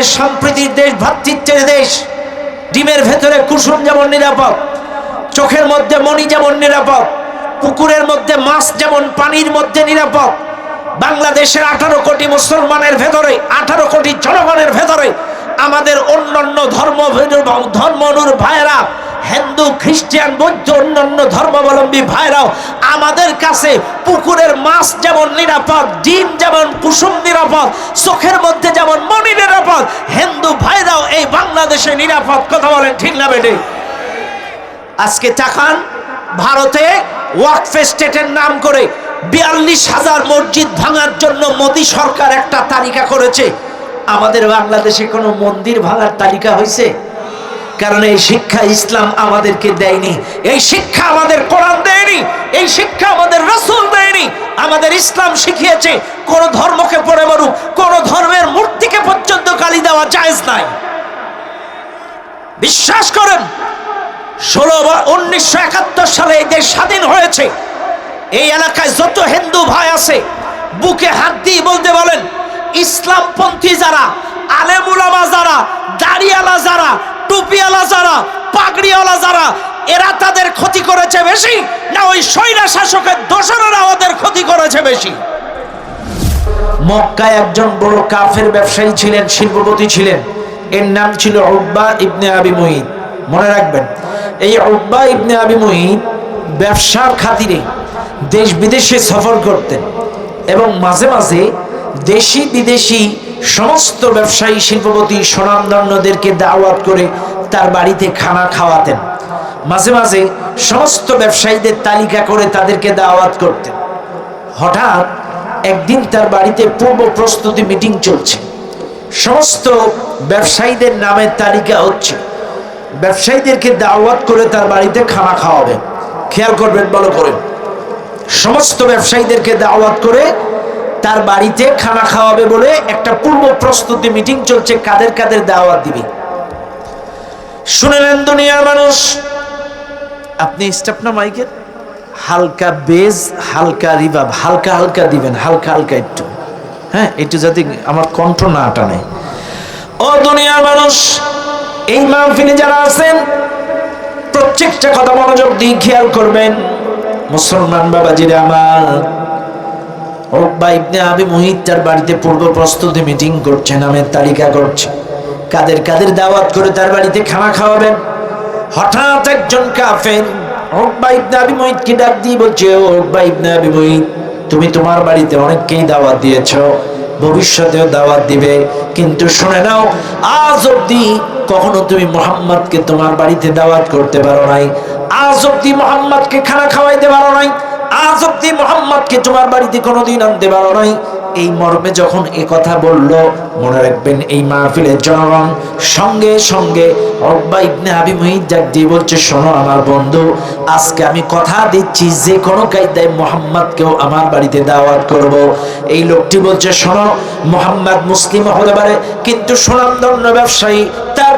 বাংলাদেশ সম্প্রীতির দেশ ভ্রাতৃত্বের দেশ। ডিমের ভেতরে কুসুম যেমন নিরাপদ, চোখের মধ্যে মণি যেমন নিরাপদ, পুকুরের মধ্যে মাছ যেমন পানির মধ্যে নিরাপদ, বাংলাদেশের আঠারো কোটি মুসলমানের ভেতরে, আঠারো কোটি জনগণের ভেতরে আমাদের অন্যান্য ধর্ম ধর্মনুর ভাইয়েরা হিন্দু, খ্রিস্টান, বৌদ্ধ, অন্যান্য ধর্মাবলম্বী ভাইরাও আমাদের কাছে পুকুরের মাছ যেমন নিরাপদ, ডিম যেমন কুসুম নিরাপদ, চোখের মধ্যে যেমন মনি নিরাপদ, হিন্দু ভাইরাও এই বাংলাদেশে নিরাপদ কথা বলেন ঠিক না বেটে আজকে তাকান ভারতে ওয়াকফে স্টেটের নাম করে বিয়াল্লিশ হাজার মসজিদ ভাঙার জন্য মোদী সরকার একটা তালিকা করেছে। আমাদের বাংলাদেশে কোনো মন্দির ভাঙার তালিকা হয়েছে কারণ এই শিক্ষা ইসলাম আমাদেরকে দেয়নি। এই শিক্ষা আমাদের কোরআন দেয়নি। এই শিক্ষা আমাদের রসুল দেয়নি। আমাদের ইসলাম শিখিয়েছে, কোন ধর্মকে পড়ে মরুক কোন ধর্মের মূর্তিকে পর্যন্ত গালি দেওয়া জায়েজ নাই। বিশ্বাস করেন, ষোলো বা উনিশশো একাত্তর সালে এই দেশ স্বাধীন হয়েছে। এই এলাকায় যত হিন্দু ভাই আছে, বুকে হাত দিয়ে বলতে বলেন, ইসলামপন্থী যারা, আলেমুলামা যারা, দাড়িয়ালা যারা টুপিওয়ালা যারা, পাগড়িওয়ালা যারা, এরা তাদের ক্ষতি করেছে বেশি? না ওই স্বৈরা শাসকের দোসরেরা ওদের ক্ষতি করেছে বেশি? মক্কায় একজন বড় কাফের ব্যবসায়ী ছিলেন, শিল্পপতি ছিলেন। এর নাম ছিল উব্বা ইবনে আবি মুহিত মনে রাখবেন, এই উব্বা ইবনে আবি মুহিত ব্যবসার খাতিরে দেশ বিদেশে সফর করতেন এবং মাঝে মাঝে দেশি বিদেশি সমস্ত ব্যবসায়ী শিল্পপতি স্বনামধন্যদেরকে দাওয়াত করে তার বাড়িতে খানা খাওয়াতেন। মাঝে মাঝে সমস্ত ব্যবসায়ীদের তালিকা করে তাদেরকে দাওয়াত করতেন। হঠাৎ একদিন তার বাড়িতে পূর্ব প্রস্তুতি মিটিং চলছে। সমস্ত ব্যবসায়ীদের নামের তালিকা হচ্ছে। ব্যবসায়ীদেরকে দাওয়াত করে তার বাড়িতে খানা খাওয়াবে খেয়াল করবেন বলো করেন। সমস্ত ব্যবসায়ীদেরকে দাওয়াত করে তার বাড়িতে খানা খাওয়াবে বলে একটা পূর্ব প্রস্তুতি মিটিং চলছে, কাদের কাদের দাওয়াত দিবি? শুনেলেন দুনিয়ার মানুষ। আপনি স্টাফ না মাইকের? হালকা বেজ, হালকা রিভাব, হালকা হালকা দিবেন, হালকা হালকা একটু। হ্যাঁ একটু যাতে আমার কণ্ঠ না টানে। ও দুনিয়ার মানুষ, এই মাহফিলে যারা আছেন, প্রত্যেকটা কথা মনোযোগ দিয়ে খেয়াল করবেন। মুসলমান বাবাজিরা আমার ওকবা ইবনে আবি মুহিত তার বাড়িতে পূর্ব প্রস্তুতি মিটিং করছে, নামের তালিকা করছে। কাদের কাদের দাওয়াত করে তার বাড়িতে খানা খাওয়াবেন? হঠাৎ একজন কাফের ওকবা ইবনে আবি মুহিতকে ডাক দিয়ে বলছে ওকবা ইবনে আবি মুহিত, তুমি তোমার বাড়িতে অনেককেই দাওয়াত দিয়েছ, ভবিষ্যতেও দাওয়াত দিবে, কিন্তু শুনে নাও, আজ অব্দি কখনো তুমি মোহাম্মদকে তোমার বাড়িতে দাওয়াত করতে পারো নাই, আজ অব্দি মোহাম্মদকে খানা খাওয়াইতে পারো নাই। আজ অব্দি মোহাম্মদকে তোমার বাড়িতে কোনোদিন আনতে পারো নাই। এই মর্মে যখন এ কথা বলল, মনে রাখবেন এই মাহফিলের জনগণ সঙ্গে সঙ্গে অব্বা ইবনে আবি দিয়ে বলছে, শোনো আমার বন্ধু, আজকে আমি কথা দিচ্ছি, যে কোনো কায়দায় মোহাম্মদকেও আমার বাড়িতে দাওয়াত করব। এই লোকটি বলছে, শোনো, মোহাম্মদ মুসলিম হতে পারে, কিন্তু সুনামধন্য ব্যবসায়ী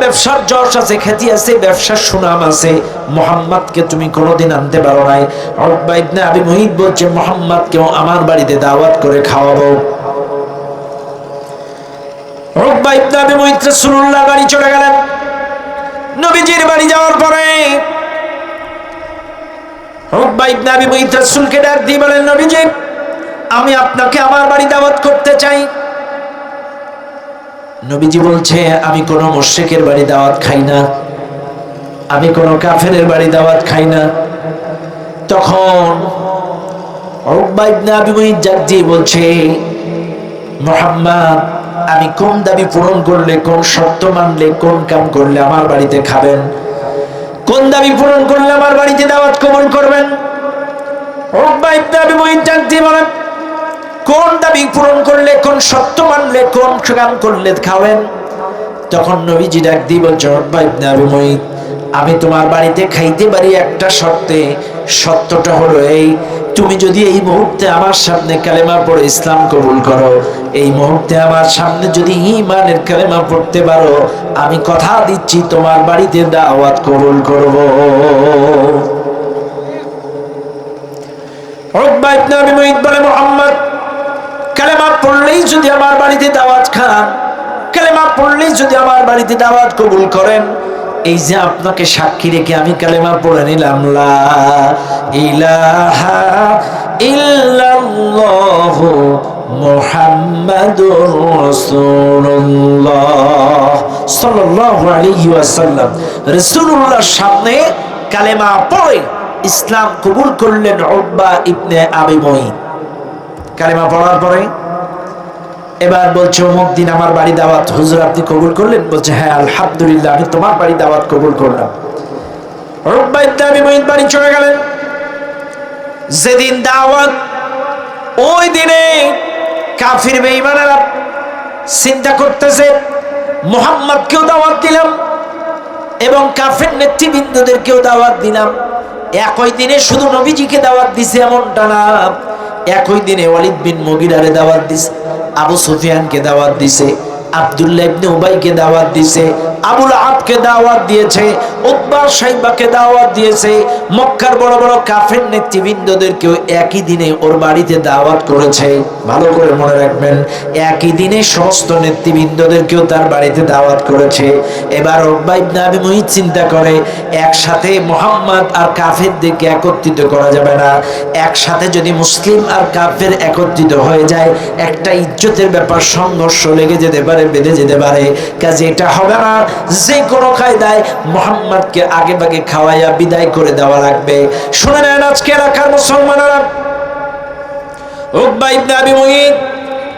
ব্যবসার যশ আছে, খ্যাতি আছে, ব্যবসার সুনাম আছে। মোহাম্মদকে তুমি কোনোদিন আনতে পারো নাই। অব্বা ইবনে আবি মুহিত বলছে, মোহাম্মদকেও আমার বাড়িতে দাওয়াত করে খাওয়াবো। আমি আপনাকে আমার বাড়ি দাওয়াত করতে চাই। নবীজি বলছে, আমি কোনো মুশরিকের বাড়ি দাওয়াত খাই না। আমি কোনো কাফেরের বাড়ি দাওয়াত খাই না। তখন বলছে, মোহাম্মদ, আমি কোন দাবি পূরণ করলে, কোন শর্ত মানলে, কোন কাম করলে আমার বাড়িতে খাবেন? কোন দাবি পূরণ করলে আমার বাড়িতে দাওয়াত কবুল করবেন? দিয়ে বলেন কোন দাবি পূরণ করলে, কোন সত্য মানলে, কোন কাম করলে খাবেন? তখন নবীজি ডাক দিয়ে বলছে আমি তোমার বাড়িতে খাইতে পারি একটা শর্তে। সত্যটা হলো এই, তুমি যদি এই মুহূর্তে আমার সামনে কালেমা পড়ে ইসলাম কবুল করো, এই মুহূর্তে আমার সামনে যদি ইমানের কালেমা পড়তে পারো, আমি কথা দিচ্ছি, তোমার বাড়িতে দাওয়াত কবুল করব। রব্বা ইবনে আবি মুহিত বলে, মোহাম্মদ কালেমা পড়লেই যদি আমার বাড়িতে দাওয়াত খান, কালেমা পড়লেই যদি আমার বাড়িতে দাওয়াত কবুল করেন, এই যে আপনাকে সাক্ষী রেখে আমি কালেমা পড়ে নিলাম, লা ইলাহা সামনে কালেমা পড়ে ইসলাম কবুল করলেন উকবা ইবনে আবি কালেমা পড়ার পরে এবার বলছে, অমুক দিন আমার বাড়ি দাওয়াত, হুজুর আপনি কবুল করলেন? বলছে হ্যাঁ আলহামদুলিল্লাহ, আমি তোমার বাড়ি দাওয়াত কবুল করলাম। বাড়ি চলে গেলেন। যেদিন দাওয়াত, ওই দিনে কাফির বেঈমানেরা চিন্তা করতেছে, মোহাম্মদকেও দাওয়াত দিলাম এবং কাফের নেতৃবৃন্দদেরকেও দাওয়াত দিলাম। একই দিনে শুধু নবীজিকে দাওয়াত দিছে এমনটা না। একই দিনে ওয়ালিদ বিন মগিরারে দাওয়াত দিছে আবু সুফিয়ানকে দাওয়াত দিছে। আব্দুল্লাহ ইবনে উবাইকে দাওয়াত আবুল আবকে দাওয়াত দিয়েছে সাইবাকে দাওয়াত দিয়েছে, মক্কার বড় বড় কাফের নেতৃবৃন্দদেরকেও একই দিনে ওর বাড়িতে দাওয়াত করেছে। ভালো করে মনে রাখবেন, একই দিনে সমস্ত নেতৃবৃন্দদেরকেও তার বাড়িতে দাওয়াত করেছে। এবার ইবনে আবি মুহিত চিন্তা করে, একসাথে মোহাম্মদ আর কাফেরদেরকে একত্রিত করা যাবে না। একসাথে যদি মুসলিম আর কাফের একত্রিত হয়ে যায়, একটা ইজ্জতের ব্যাপার সংঘর্ষ লেগে যেতে পারে। বেঁধে যেতে পারে। কাজে এটা হবে না। যে কোনো কায়দায় মোহাম্মদকে আগে ভাগে খাওয়াইয়া বিদায় করে দেওয়া লাগবে। শুনে নেন আজকে এলাকার মুসলমানেরা। উকবা ইবনে আবি মুঈদ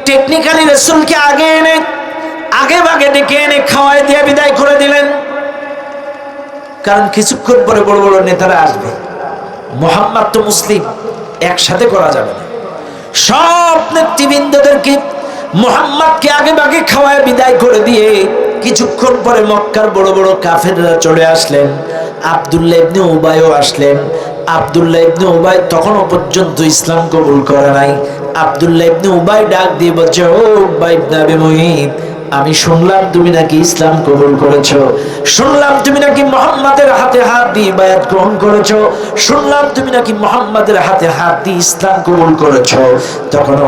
টেকনিক্যালি রাসূলকে আগে এনে, আগে ভাগে ডেকে এনে খাওয়াই দিয়ে বিদায় করে দিলেন। কারণ কিছুক্ষণ পরে বড় বড় নেতারা আসবে। মোহাম্মদ তো মুসলিম, একসাথে করা যাবে না। সব নেতৃবৃন্দদেরকে মোহাম্মদকে আগে ভাগে খাওয়ায় বিদায় করে দিয়ে কিছুক্ষণ পরে মক্কার বড় বড় কাফেররা চলে আসলেন। আবদুল্লাহ ইবনে উবাইও আসলেন। আবদুল্লাহ ইবনে উবাই তখনও পর্যন্ত ইসলাম কবুল করে নাই। আবদুল্লাহ ইবনে উবাই ডাক দিয়ে বলছে, ও উবাই ইবনে আবি মুঈদ আমি শুনলাম তুমি নাকি ইসলাম কবুল করেছ। শুনলাম তুমি নাকি মোহাম্মদের হাতে হাত দিয়ে বায়াত গ্রহণ করেছ। শুনলাম তুমি নাকি মোহাম্মদের হাতে হাত দিয়ে ইসলাম কবুল করেছ। তখন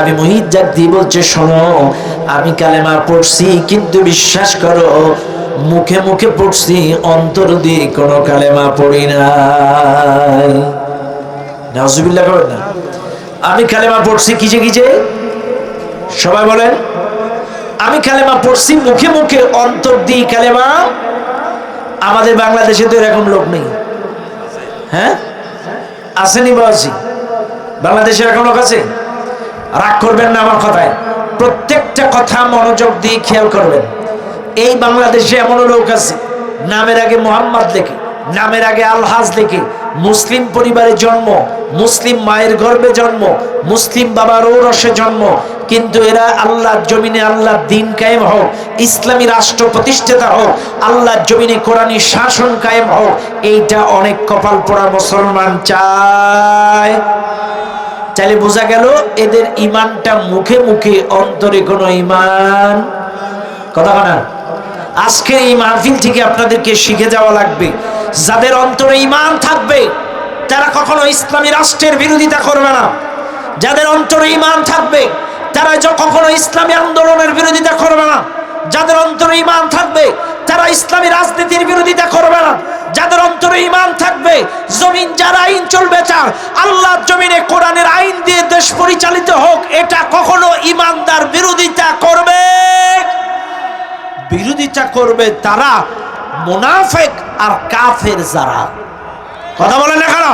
আবি মুঈদ ডাক দিয়ে বলছে, শোনো, আমি কালেমা পড়ছি, কিন্তু বিশ্বাস করো, মুখে মুখে পড়ছি, অন্তর দিয়ে কোনো কালেমা পড়ি না। আমি কালেমা পড়ছি কিছে কিছে সবাই বলেন। আমি কালেমা পড়ছি, মুখে মুখে, অন্তর দিই কালেমা। আমাদের বাংলাদেশে তো এরকম লোক নেই। হ্যাঁ? আসেনি বাসি বাংলাদেশে এরকম লোক আছে? রাগ করবেন না আমার কথায়। প্রত্যেকটা কথা মনোযোগ দিয়ে খেয়াল করবেন। এই বাংলাদেশে এমন লোক আছে, নামের আগে মোহাম্মদ লেখে, নামের আগে আলহাজ লেখে, মুসলিম পরিবারে জন্ম, মুসলিম মায়ের গর্ভে জন্ম, মুসলিম বাবার ঔরসে জন্ম কিন্তু এরা আল্লাহ জমিনে আল্লাহ দিন কায়েম হোক, ইসলামী রাষ্ট্র প্রতিষ্ঠাতা হোক, আল্লাহ জমিনে কোরআনী শাসন কায়েম হোক, এইটা অনেক কপাল পড়া মুসলমান চায়। তাহলে বোঝা গেল এদের ইমানটা মুখে মুখে, অন্তরে কোনো ইমান। কথা না? আজকে এই মাহফিল থেকে আপনাদেরকে শিখে যাওয়া লাগবে, যাদের অন্তরে ইমান থাকবে, তারা কখনো ইসলামী রাষ্ট্রের বিরোধিতা করবে না। যাদের অন্তরে ইমান থাকবে তারা কখনো ইসলামী আন্দোলনের বিরোধিতা করবে না, যাদের অন্তরে ইমান থাকবে তারা ইসলামী রাজনীতির বিরোধিতা করবে না, যাদের অন্তরে ইমান থাকবে, জমিন যার আইন চলবে চার আল্লাহ জমিনে কোরআনের আইন দিয়ে দেশ পরিচালিত হোক, এটা কখনো ইমানদার বিরোধিতা করবে। বিরোধিতা করবে তারা মুনাফেক আর কাফের যারা। কথা বলেন কেন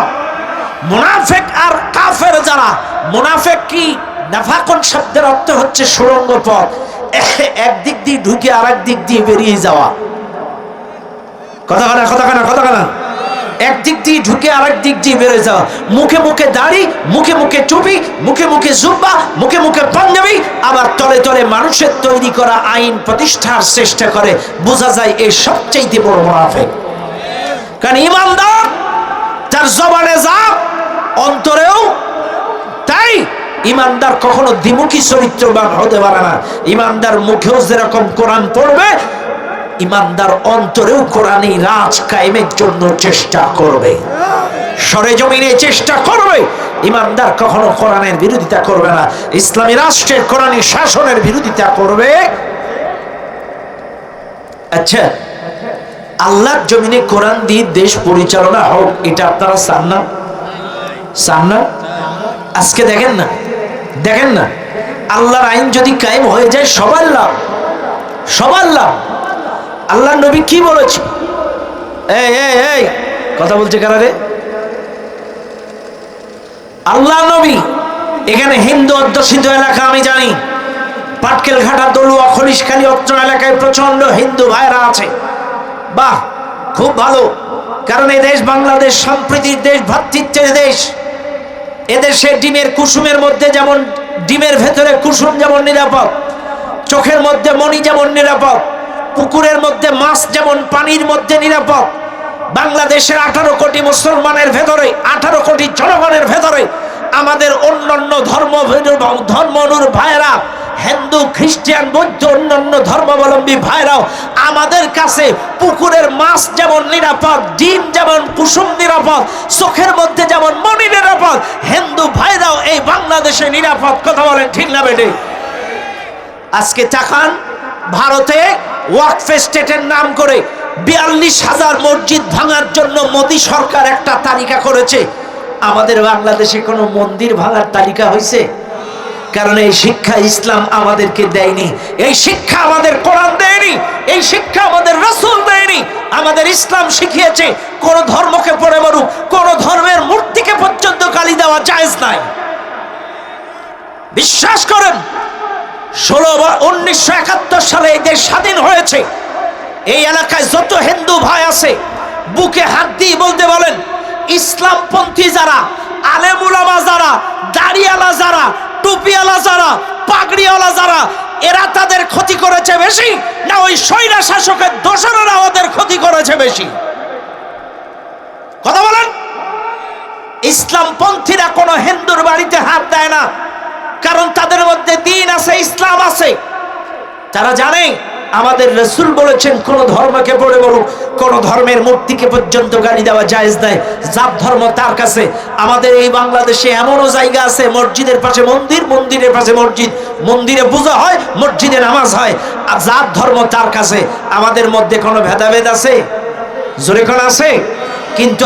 মুনাফেক আর কাফের যারা। মুনাফেক কি? নাফাকন শব্দের অর্থ হচ্ছে সুরঙ্গ পথ। একদিক দিয়ে ঢুকে আর দিক দিয়ে বেরিয়ে যাওয়া। কথা কানা কথা কানা কথা কানা। একদিক দিয়ে ঢুকে আরেক দিক দিয়ে বেড়ে যাওয়া। মুখে মুখে দাড়ি, মুখে মুখে চুপি মুখে মুখে জুব্বা, মুখে মুখে পাঞ্জাবি, আবার তলে তলে মানুষের তৈরি করা আইন প্রতিষ্ঠার চেষ্টা করে। বোঝা যায় এই সবচেয়ে বড় মুনাফেক। কারণ ইমানদার, তার জবানে যা অন্তরেও তাই ইমানদার কখনো দ্বিমুখী চরিত্রবান হতে পারে না। ইমানদার মুখেও যেরকম কোরআন পড়বে, ইমানদার অন্তরেও কোরআনই রাজ কায়েমের জন্য চেষ্টা করবে। সরে জমিনে চেষ্টা করবে, ইমানদার কখনো কোরআনের বিরোধিতা করবে না। ইসলামী রাষ্ট্রের কোরআনী শাসনের বিরোধিতা করবে। আচ্ছা আল্লাহর জমিনে কোরআন দিয়ে দেশ পরিচালনা হোক, এটা আপনারা চান না? চান না? আজকে দেখেন না দেখেন না, আল্লাহর আইন যদি কায়েম হয়ে যায়, সবার লাভ সবার লাভ। আল্লাহ নবী কি বলেছে? এই এই এই, কথা বলছে কারা রে? আল্লাহ নবী, এখানে হিন্দু অধ্যুষিত এলাকা আমি জানি। পাটকেল ঘাটা দলুয়া, খলিশখালী অত্র এলাকায় প্রচণ্ড হিন্দু ভাইরা আছে। বাহ, খুব ভালো। কারণ এই দেশ বাংলাদেশ সম্প্রীতির দেশ ভ্রাতৃত্বের দেশ। এদেশে ডিমের কুসুমের মধ্যে যেমন, ডিমের ভেতরে কুসুম যেমন নিরাপদ, চোখের মধ্যে মণি যেমন নিরাপদ, পুকুরের মধ্যে মাছ যেমন পানির মধ্যে নিরাপদ, বাংলাদেশের আঠারো কোটি মুসলমানের ভেতরে, আঠারো কোটি জনগণের ভেতরে আমাদের অন্যান্য ধর্ম ধর্মনুর ভাইরা হিন্দু, খ্রিস্টান, বৌদ্ধ, অন্যান্য ধর্মাবলম্বী ভাইরাও আমাদের কাছে পুকুরের মাছ যেমন নিরাপদ, ডিম যেমন কুসুম নিরাপদ, চোখের মধ্যে যেমন মনি নিরাপদ, হিন্দু ভাইরাও এই বাংলাদেশে নিরাপদ, কথা বলেন ঠিক না বেটে আজকে তাকান ভারতে ওয়াকফে স্টেটের নাম করে বিয়াল্লিশ হাজার মসজিদ ভাঙার জন্য মোদী সরকার একটা তালিকা করেছে। আমাদের বাংলাদেশে কোনো মন্দির ভাঙার তালিকা হয়েছে? কারণ এই শিক্ষা ইসলাম আমাদেরকে দেয়নি। এই শিক্ষা আমাদের কোরআন দেয়নি। এই শিক্ষা আমাদের রসুল দেয়নি। আমাদের ইসলাম শিখিয়েছে, কোন ধর্মকে পড়ে মরুক, কোন ধর্মের মূর্তিকে পর্যন্ত গালি দেওয়া জায়েজ নাই। বিশ্বাস করেন, ষোলো বা উনিশশো একাত্তর সালে এই দেশ স্বাধীন হয়েছে। এই এলাকায় যত হিন্দু ভাই আছে, বুকে হাত দিয়ে বলতে বলেন ইসলামপন্থী যারা, আলেমুলামা যারা, দাড়িয়ালা যারা, টুপিওয়ালা যারা, পাগড়িওয়ালা যারা, এরা তাদের ক্ষতি করেছে বেশি না ওই সৈরা শাসকের দোসরেরা ওদের ক্ষতি করেছে বেশি? কথা বলেন। ইসলামপন্থীরা কোনো হিন্দুর বাড়িতে হাত দেয় না, কারণ তাদের মধ্যে দিন আছে, ইসলাম আছে। তারা জানে আমাদের রসুল বলেছেন, কোন ধর্মকে পড়ে বলুক কোন ধর্মের মূর্তিকে পর্যন্ত গালি দেওয়া জায়েজ নাই যার ধর্ম তার কাছে। আমাদের এই বাংলাদেশে এমনও জায়গা আছে, মসজিদের পাশে মন্দির, মন্দিরের পাশে মসজিদ। মন্দিরে পূজা হয়, মসজিদে নামাজ হয়। আর যার ধর্ম তার কাছে। আমাদের মধ্যে কোনো ভেদাভেদ আছে? জোরে কোন আছে? কিন্তু